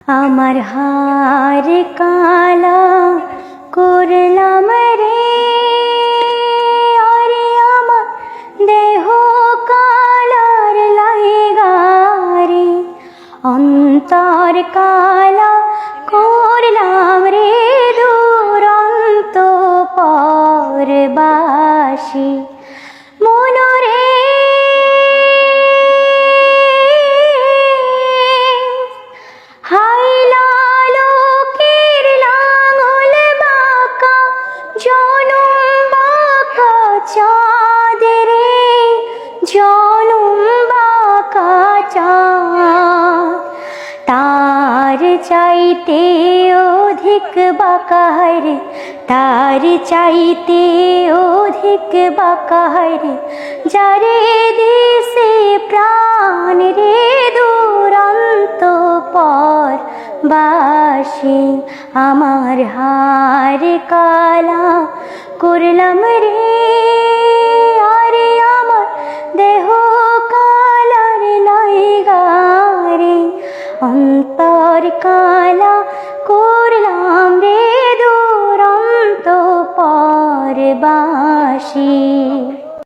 আমার হার কালা করলাম রে। আরে আমার দেহ কালার লাইগারে অন্তর কালা করলাম রে দুরন্ত পরবাসী। চাঁদ রে জনম বাঁকা চাঁদ তার চাইতে অধিক বাকার তার চাইতে অধিক বাকার যারে দিছে প্রাণ রে দুরন্ত পর বাসি, আমার হার কালা করলাম রে কালা করলাম রে দুরন্ত পরবাসী।